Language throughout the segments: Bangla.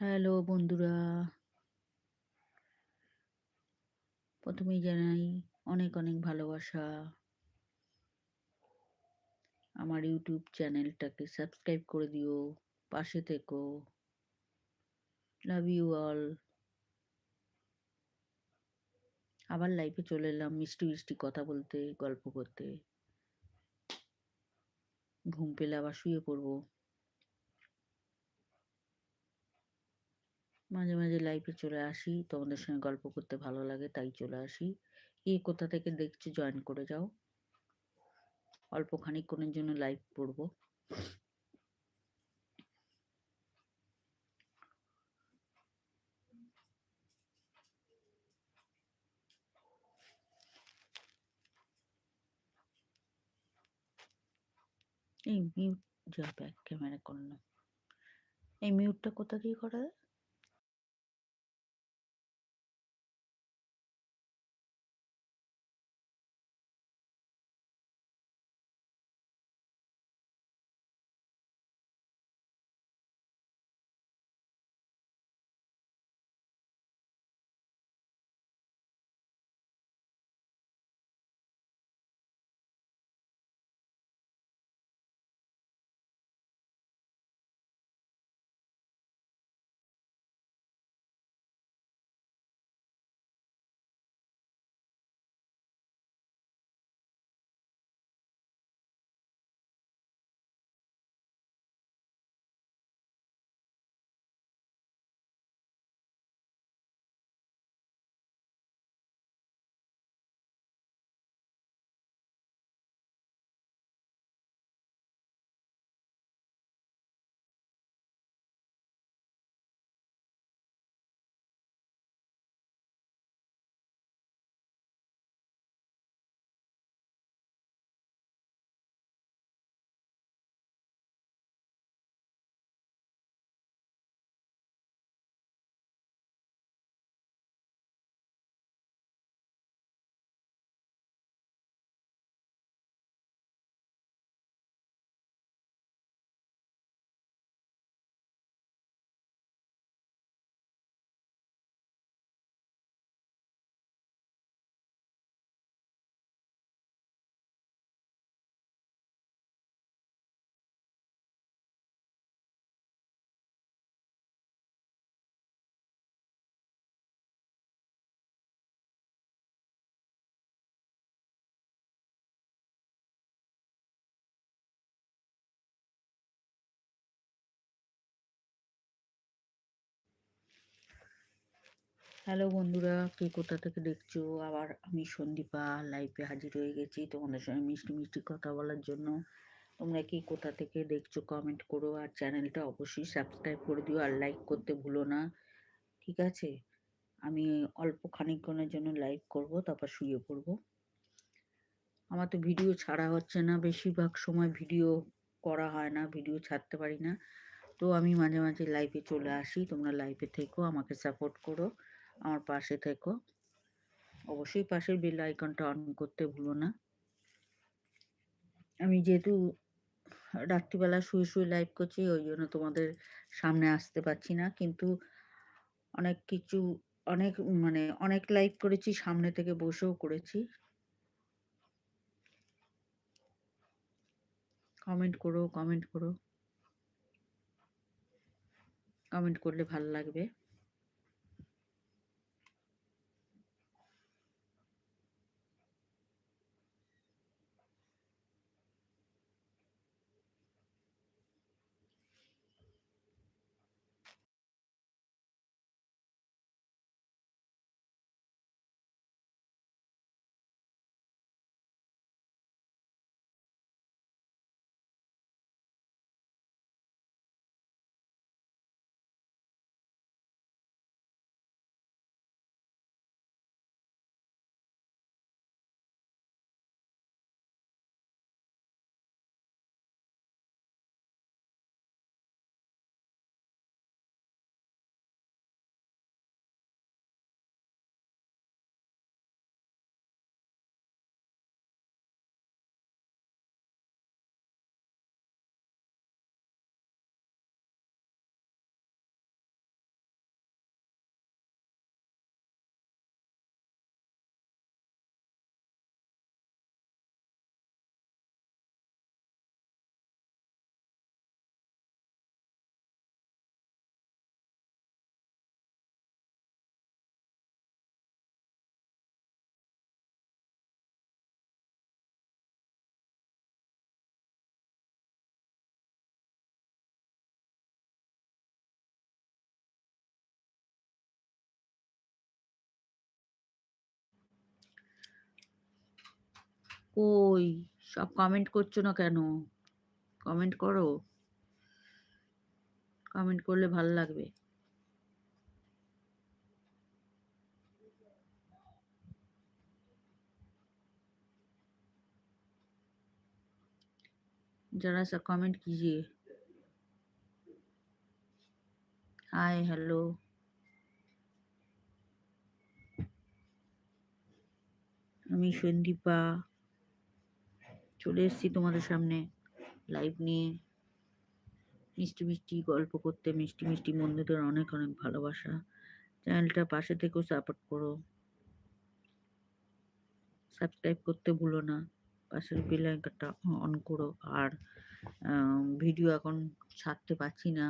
হ্যালো বন্ধুরা। প্রথমেই জানাই অনেক অনেক ভালোবাসা। আমার ইউটিউব চ্যানেলটাকে সাবস্ক্রাইব করে দিও, পাশে থেকো। Love you all. আবার লাইফে চলে এলাম মিষ্টি মিষ্টি কথা বলতে, গল্প করতে। ঘুম পেলে আবার শুয়ে পড়ব। মাঝে মাঝে লাইফে চলে আসি। তোমাদের সঙ্গে গল্প করতে ভালো লাগে, তাই চলে আসি। কে কোথা থেকে দেখছ জয়েন করে যাও। অল্প খানিকক্ষণের জন্য লাইভ পড়ব। এই মিউট যা ব্যাক ক্যামেরা করল এই মিউটটা কোথা দিয়ে করা? যায় হ্যালো বন্ধুরা, কে কোথা থেকে দেখছ? আবার আমি সন্দীপা লাইভে হাজির হয়ে গেছি তোমাদের সঙ্গে মিষ্টি মিষ্টি কথা বলার জন্য। তোমরা কি কোথা থেকে দেখছ কমেন্ট করো আর চ্যানেলটা অবশ্যই সাবস্ক্রাইব করে দিও আর লাইক করতে ভুলো না, ঠিক আছে? আমি অল্প খানিকক্ষণের জন্য লাইভ করব, তারপর শুয়ে পড়ব। আমার তো ভিডিও ছাড়া হচ্ছে না, বেশিরভাগ সময় ভিডিও করা হয় না ভিডিও ছাড়তে পারি না। তো আমি মাঝে মাঝে লাইভে চলে আসি, তোমরা লাইভে থেকো, আমাকে সাপোর্ট করো। আমার পাশে থেকো। অবশ্যই পাশের বেল আইকনটা অন করতে ভুলো না। আমি যেহেতু রাত্রিবেলা শুয়ে শুয়ে লাইভ করছি, ওই জন্য তোমাদের সামনে আসতে পারছি না। কিন্তু অনেক কিছু, অনেক মানে অনেক লাইভ করেছি, সামনে থেকে বসেও করেছি। কমেন্ট করো কমেন্ট করো। কমেন্ট করলে ভালো লাগবে। কই সব কমেন্ট করছো না কেন কমেন্ট করো কমেন্ট করলে ভালো লাগবে जरा सा कमेंट कीजिए हाय हेलो আমি সন্দীপা চলে এসেছি তোমাদের সামনে লাইভ নিয়ে। মিষ্টি মিষ্টি গল্প করতে, মিষ্টি মিষ্টি বন্ধুদের অনেক অনেক ভালোবাসা। চ্যানেলটা পাশে থেকেও সাপোর্ট করো। সাবস্ক্রাইব করতে ভুলো না। পাশের বেল আইকনটা অন করো। আর ভিডিও এখন ছাড়তে পারছি না।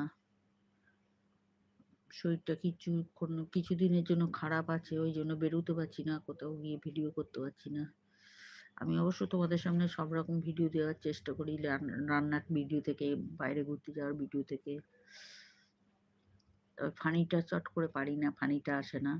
শরীরটা কিছু কোনো, কিছুদিনের জন্য খারাপ আছে, ওই জন্য বেরোতে পারছি না। কোথাও গিয়ে ভিডিও করতে পারছি না। আমি অবশ্য তোমাদের সামনে সব রকম ভিডিও দেওয়ার চেষ্টা করি রান্নার ভিডিও থেকে, বাইরে ঘুরতে যাওয়ার ভিডিও থেকে। ফানিটা চট করে পারি না ফানিটা আসে না।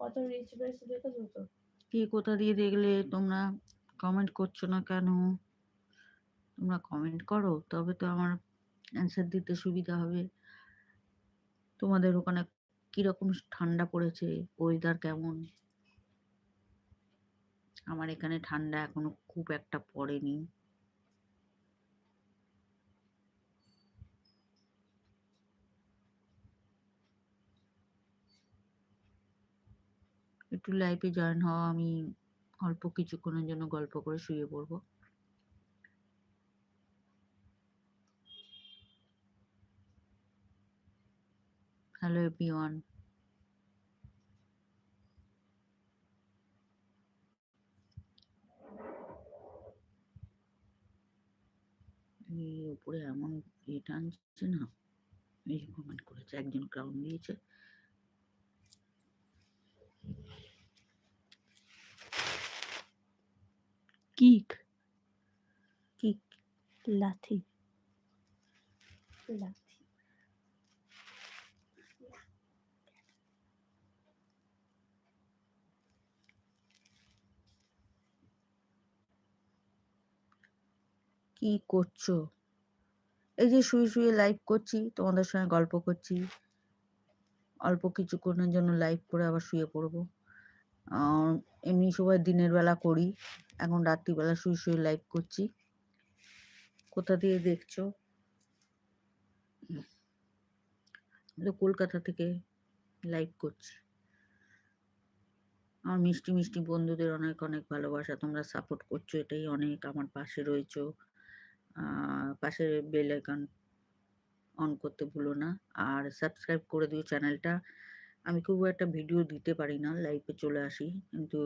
কত রিচ পেয়েছে দেখেছ তো? কে কোথা দিয়ে দেখলে তোমরা কমেন্ট করছ না কেন? তোমরা কমেন্ট করো, তবে তো আমার অ্যান্সার দিতে সুবিধা হবে। তোমাদের ওখানে কীরকম ঠান্ডা পড়েছে ওয়েদার কেমন? আমার এখানে ঠান্ডা এখনও খুব একটা পড়েনি। একটু লাইভে জয়েন হওয়া, আমি অল্প কিছুক্ষণের জন্য গল্প করে শুয়ে পড়ব। হ্যালো এভরিওয়ান উপরে এমন ইয়ে টানছে না, এই কমেন্ট করেছে, একজন ক্রাউন দিয়েছে। kick kick লাথি। কি করছ? এই যে শুয়ে শুয়ে লাইভ করছি তোমাদের সঙ্গে গল্প করছি। অল্প কিছুক্ষণের জন্য লাইভ করে আবার শুয়ে পড়ব। এমনি সবাই দিনের বেলা করি। এখন রাত্রিবেলা শুয়ে শুয়ে লাইভ করছি। কোথা দিয়ে দেখছ? কলকাতা থেকে লাইভ করছি। আমার মিষ্টি মিষ্টি বন্ধুদের অনেক অনেক ভালোবাসা, তোমরা সাপোর্ট করছ, এটাই অনেক। আমার পাশে রয়েছো পাশে বেল আইকন অন করতে ভুলো না। আর সাবস্ক্রাইব করে দিও চ্যানেলটা আমি খুব একটা ভিডিও দিতে পারি না লাইভে চলে আসি, কিন্তু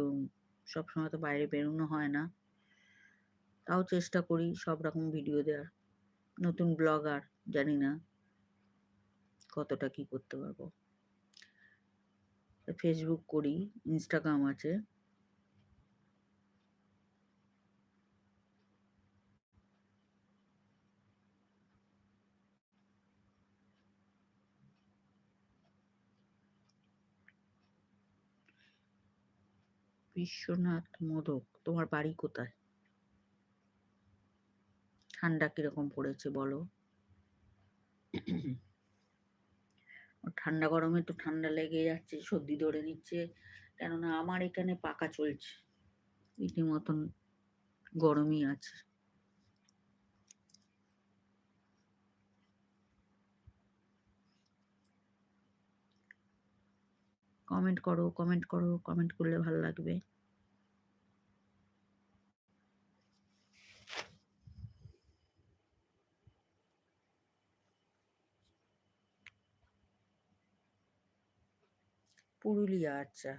সবসময় তো বাইরে বেরোনো হয় না। তাও চেষ্টা করি সব রকম ভিডিও দেওয়ার নতুন ব্লগার জানি না কতটা কি করতে পারব। ফেসবুক করি ইনস্টাগ্রাম আছে। বিশ্বনাথ মোদক, তোমার বাড়ি কোথায়? ঠান্ডা কীরকম পড়েছে বলো? ঠান্ডা গরমে তো ঠান্ডা লেগে যাচ্ছে, সর্দি ধরে নিচ্ছে, কেননা আমার এখানে পাকা চলছে। রীতিমতন গরমই আছে। কমেন্ট করো কমেন্ট করো কমেন্ট করলে ভালো লাগবে। পুরুলিয়া আচ্ছা।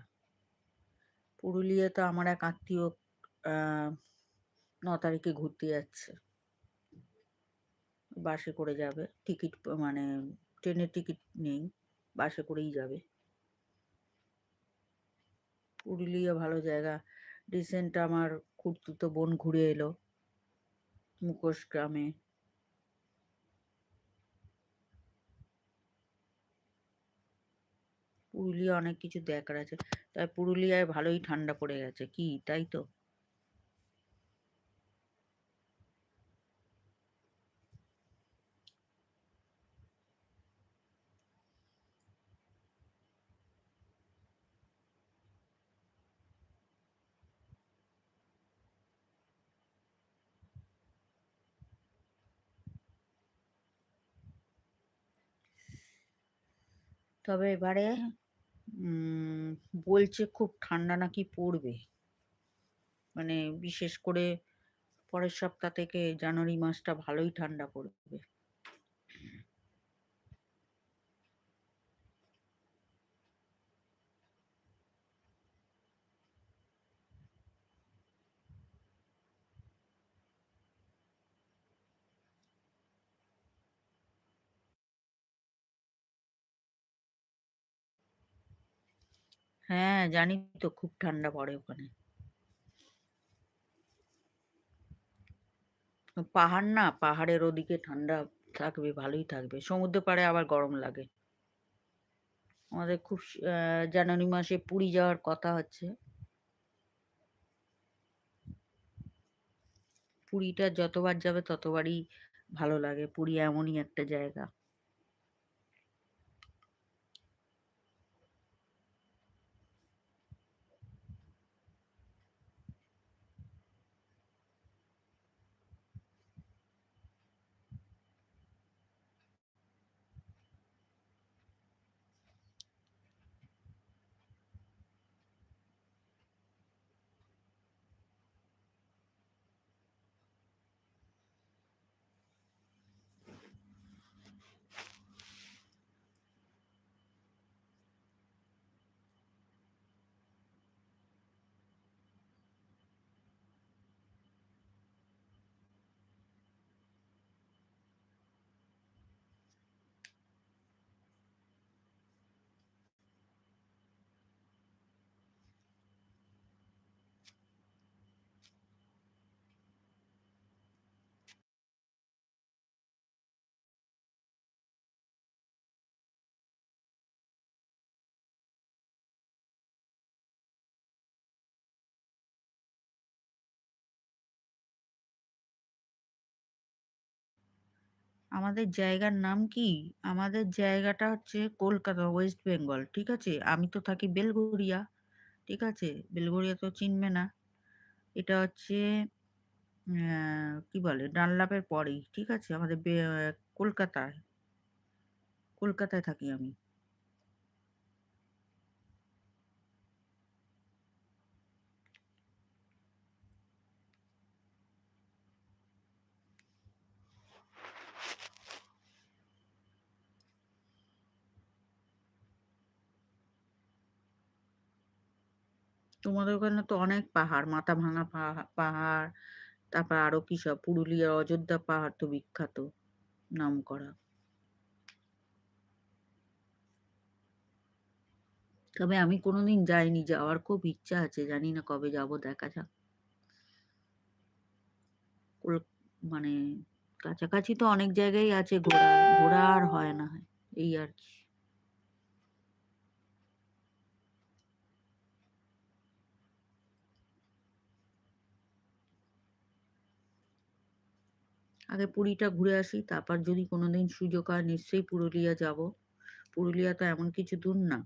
পুরুলিয়া তো আমার এক আত্মীয় ন তারিখে ঘুরতে যাচ্ছে। বাসে করে যাবে। টিকিট মানে ট্রেনের টিকিট নেই, বাসে করেই যাবে। পুরুলিয়া ভালো জায়গা। রিসেন্ট আমার খুঁড়তুতো বোন ঘুরে এলো। মুখোশ গ্রামে। পুরুলিয়া অনেক কিছু দেখার আছে। তাই পুরুলিয়ায় ভালোই ঠান্ডা পড়ে গেছে। কি? তাই তো? তবে এবারে বলছে খুব ঠান্ডা নাকি পড়বে। মানে বিশেষ করে পরের সপ্তাহ থেকে জানুয়ারি মাসটা ভালোই ঠান্ডা পড়বে। হ্যাঁ জানি তো খুব ঠান্ডা পড়ে ওখানে। পাহাড় না, পাহাড়ের ওদিকে ঠান্ডা থাকবে, ভালোই থাকবে। সমুদ্র পাড়ে আবার গরম লাগে। আমাদের খুব জানুয়ারি মাসে পুরী যাওয়ার কথা হচ্ছে। পুরীটা যতবার যাবে ততবারই ভালো লাগে। পুরী এমনই একটা জায়গা। আমাদের জায়গার নাম কি? আমাদের জায়গাটা হচ্ছে কলকাতা, ওয়েস্ট বেঙ্গল। ঠিক আছে? আমি তো থাকি বেলঘরিয়া। ঠিক আছে? বেলঘরিয়া তো চিনবে না। এটা হচ্ছে কি বলে? ডানলাপের পরেই। ঠিক আছে? আমাদের কলকাতায়। কলকাতায় থাকি আমি। তোমাদের ওখানে তো অনেক পাহাড়, মাথাভাঙা পাহা পাহাড়, তারপর আরও কি সব পুরুলিয়ার অযোধ্যা পাহাড় তো বিখ্যাত, নাম করা তবে আমি কোনোদিন যাইনি। যাওয়ার খুব ইচ্ছা আছে। জানি না কবে যাব দেখা যাক। মানে কাছাকাছি তো অনেক জায়গায় আছে ঘোরা। ঘোরা আর হয় না। এই আরকি। আগে পুরীটা ঘুরে আসি। তারপর যদি কোনোদিন সুযোগ হয় নিশ্চয়ই পুরুলিয়া যাব। পুরুলিয়া তো এমন কিছু দূর না।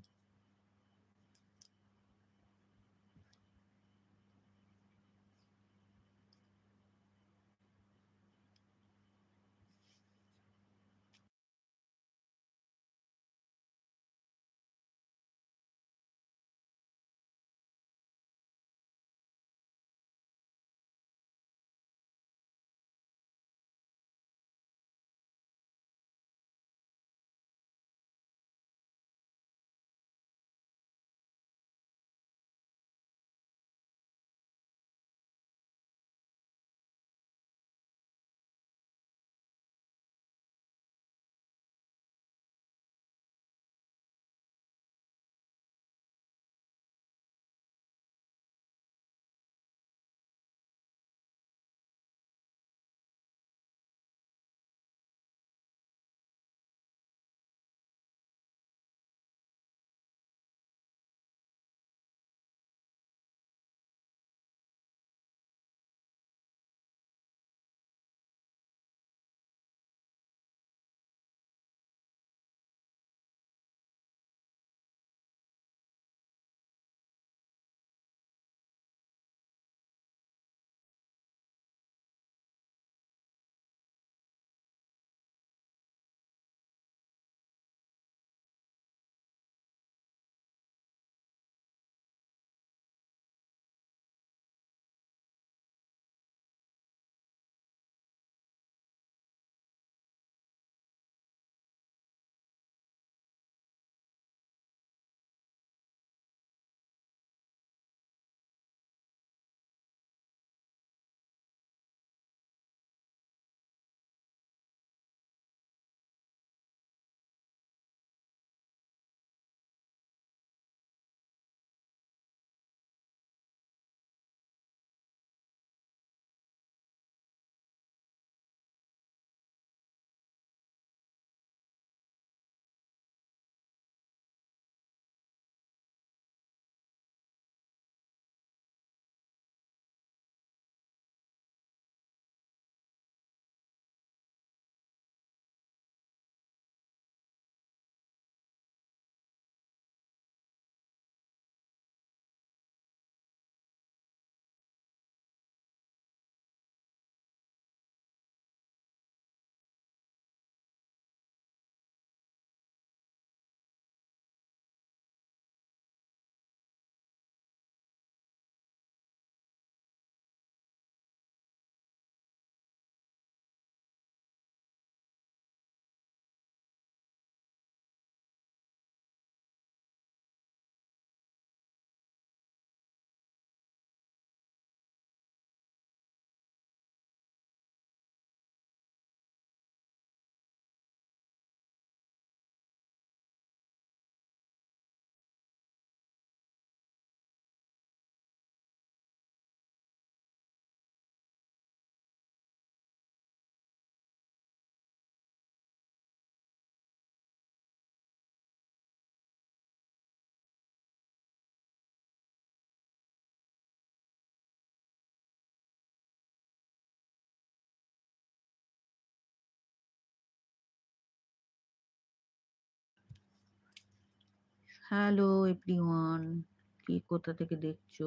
হ্যালো এভরিওয়ান, কে কোথা থেকে দেখছ?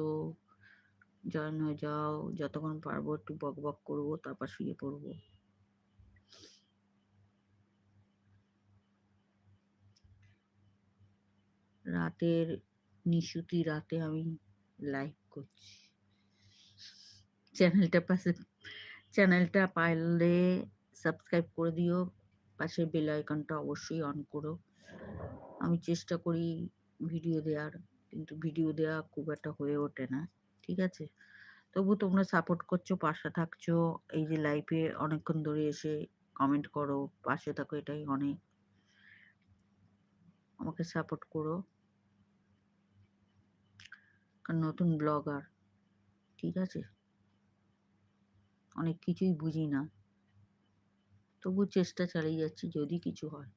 জয়েন হয়ে যাও, যতক্ষণ পারব একটু বক বক করব, তারপর শুয়ে পড়ব। রাতের, নিশুতি রাতে আমি লাইভ করছি। চ্যানেলটা পাশে, চ্যানেলটা পারলে সাবস্ক্রাইব করে দিও, পাশে বেল আইকনটা অবশ্যই অন করো। আমি চেষ্টা করি ভিডিও দেওয়ার কিন্তু ভিডিও দেওয়া খুব একটা হয়ে ওঠে না, ঠিক আছে? তবু তোমরা সাপোর্ট করছ, পাশে থাকছো, এই যে লাইফে অনেকক্ষণ ধরে এসে কমেন্ট করো, পাশে থাকো, এটাই অনেক। আমাকে সাপোর্ট করো। কারণ নতুন ব্লগার ঠিক আছে? অনেক কিছুই বুঝি না। তবু চেষ্টা চালিয়ে যাচ্ছি, যদি কিছু হয়।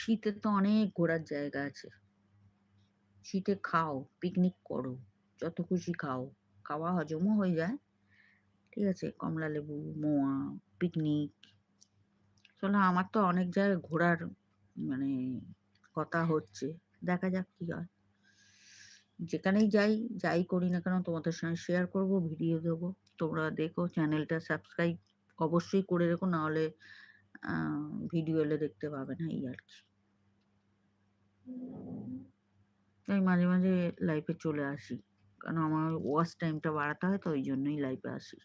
শীতে তো অনেক ঘোরার জায়গা আছে। শীতে খাও পিকনিক করো, যত খুশি খাও। খাওয়া হজমও হয়ে যায়। ঠিক আছে, কমলা লেবু, মোয়া পিকনিক চলো আমার তো অনেক জায়গায় ঘোরার মানে কথা হচ্ছে। দেখা যাক কি হয়। যেখানেই যাই যাই করি না কেন তোমাদের সঙ্গে শেয়ার করব ভিডিও দেবো। তোমরা দেখো চ্যানেলটা সাবস্ক্রাইব অবশ্যই করে রেখো, নাহলে ভিডিও এলে দেখতে পাবে না, এই আর কি। তাই মাঝে মাঝে লাইফে চলে আসি। কারণ আমার ওয়াচ টাইমটা বাড়াতে হয়, তো ওই জন্যই লাইফে আসি।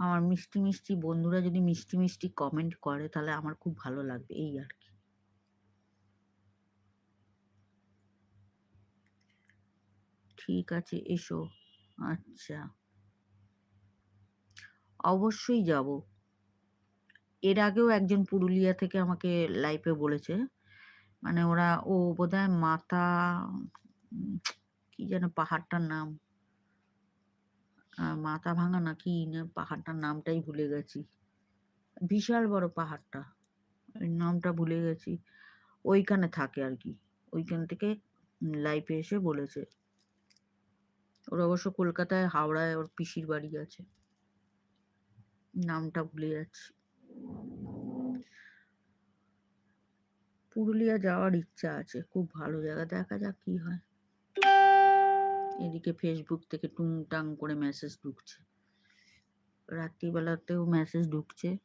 আমার মিষ্টি মিষ্টি বন্ধুরা যদি মিষ্টি মিষ্টি কমেন্ট করে, তাহলে আমার খুব ভালো লাগবে, এই আর কি। ঠিক আছে, এসো। আচ্ছা। অবশ্যই যাব। এর আগেও একজন পুরুলিয়া থেকে আমাকে লাইফে বলেছে। মানে ওরা, ও বোধহয় মাতা কি যেন পাহাড়টার নাম। মাথা ভাঙা নাকি না, পাহাড়টার নামটাই ভুলে গেছি। বিশাল বড় পাহাড়টা। নামটা ভুলে গেছি। ওইখানে থাকে আর কি। ওইখান থেকে লাইফে এসে বলেছে। ওর অবশ্য কলকাতায়, হাওড়ায় ওর পিসির বাড়ি আছে। নামটা ভুলে যাচ্ছি। পুরুলিয়া যাওয়ার ইচ্ছা আছে, খুব ভালো জায়গা। দেখা যাক কি হয়। এদিকে ফেসবুক থেকে টুংটাং করে মেসেজ ঢুকছে। রাত্রিবেলাতেও মেসেজ ঢুকছে।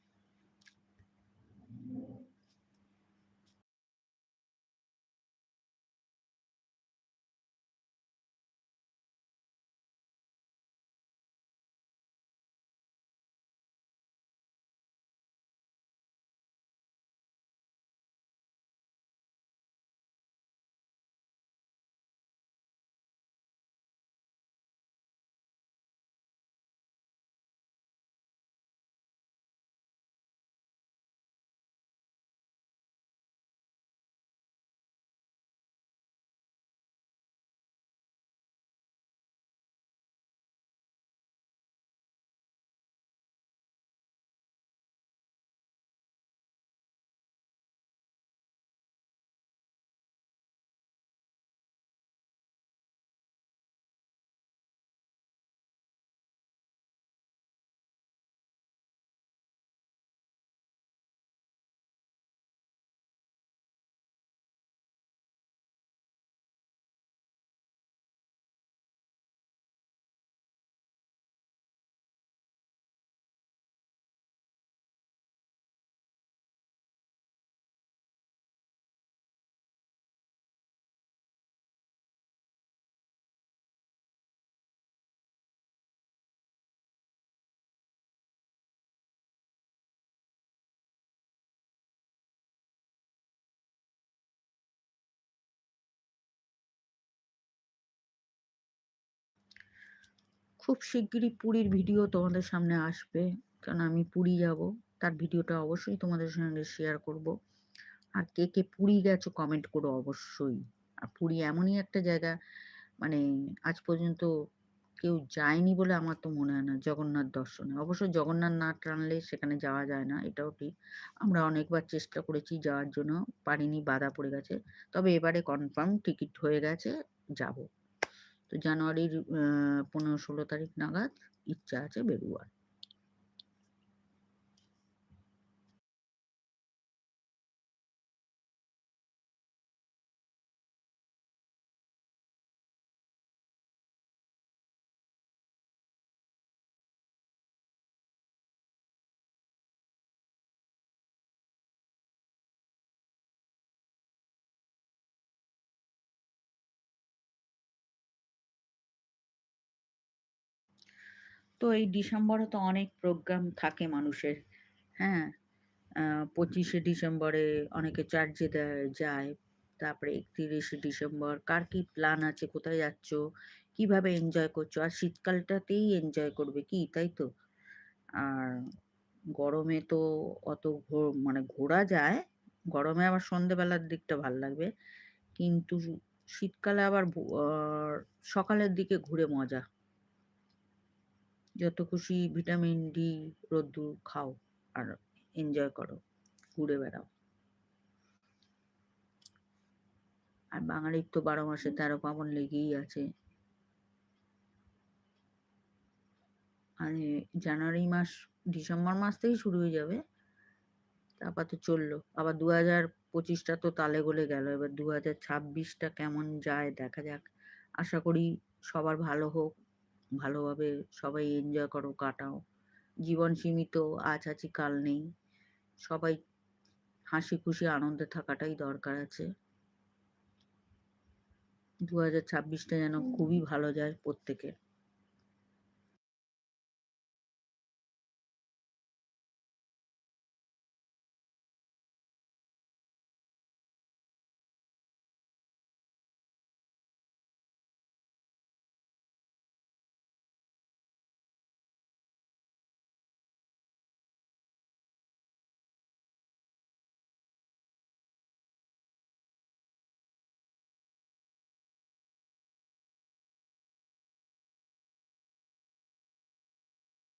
খুব শিগগিরই পুরীর ভিডিও তোমাদের সামনে আসবে। কারণ আমি পুরী যাব, তার ভিডিওটা অবশ্যই তোমাদের সঙ্গে শেয়ার করব। আর কে কে পুরী গেছো কমেন্ট করো অবশ্যই। আর পুরী এমনই একটা জায়গা মানে আজ পর্যন্ত কেউ যায়নি বলে আমার তো মনে হয় না, জগন্নাথ দর্শনে। অবশ্য জগন্নাথ না টানলে সেখানে যাওয়া যায় না, এটাও ঠিক। আমরা অনেকবার চেষ্টা করেছি যাওয়ার জন্য, পারিনি, বাধা পড়ে গেছে। তবে এবারে কনফার্ম টিকিট হয়ে গেছে, যাব। তো জানুয়ারির পনেরো ষোলো তারিখ নাগাদ ইচ্ছা আছে বেরোয়ার। তো এই ডিসেম্বরে তো অনেক প্রোগ্রাম থাকে মানুষের হ্যাঁ? পঁচিশে ডিসেম্বরে অনেকে চার্চে দেয় যায়, তারপরে একত্রিশে ডিসেম্বর, কার কি প্ল্যান আছে, কোথায় যাচ্ছ, কীভাবে এনজয় করছ? আর শীতকালটাতেই এনজয় করবে কি, তাই তো? আর গরমে তো অত মানে ঘোরা যায়, গরমে আবার সন্ধেবেলার দিকটা ভালো লাগবে, কিন্তু শীতকালে আবার সকালের দিকে ঘুরে মজা। যত খুশি ভিটামিন ডি রোদ্দুর খাও আর এনজয় করো ঘুরে বেড়াও। আর বাঙালির তো বারো মাসে তেরো পাবন লেগেই আছে। মানে জানুয়ারি মাস ডিসেম্বর মাস থেকেই শুরু হয়ে যাবে। তারপর তো চলল। আবার দু হাজার পঁচিশটা তো তালে গলে গেল। এবার দু হাজার ছাব্বিশটা কেমন যায় দেখা যাক। আশা করি সবার ভালো হোক। ভালোভাবে সবাই এনজয় করো কাটাও। জীবন সীমিত আজ আছি কাল নেই। সবাই হাসি খুশি আনন্দে থাকাটাই দরকার আছে। দু হাজার ছাব্বিশটা যেন খুবই ভালো যায় প্রত্যেকের।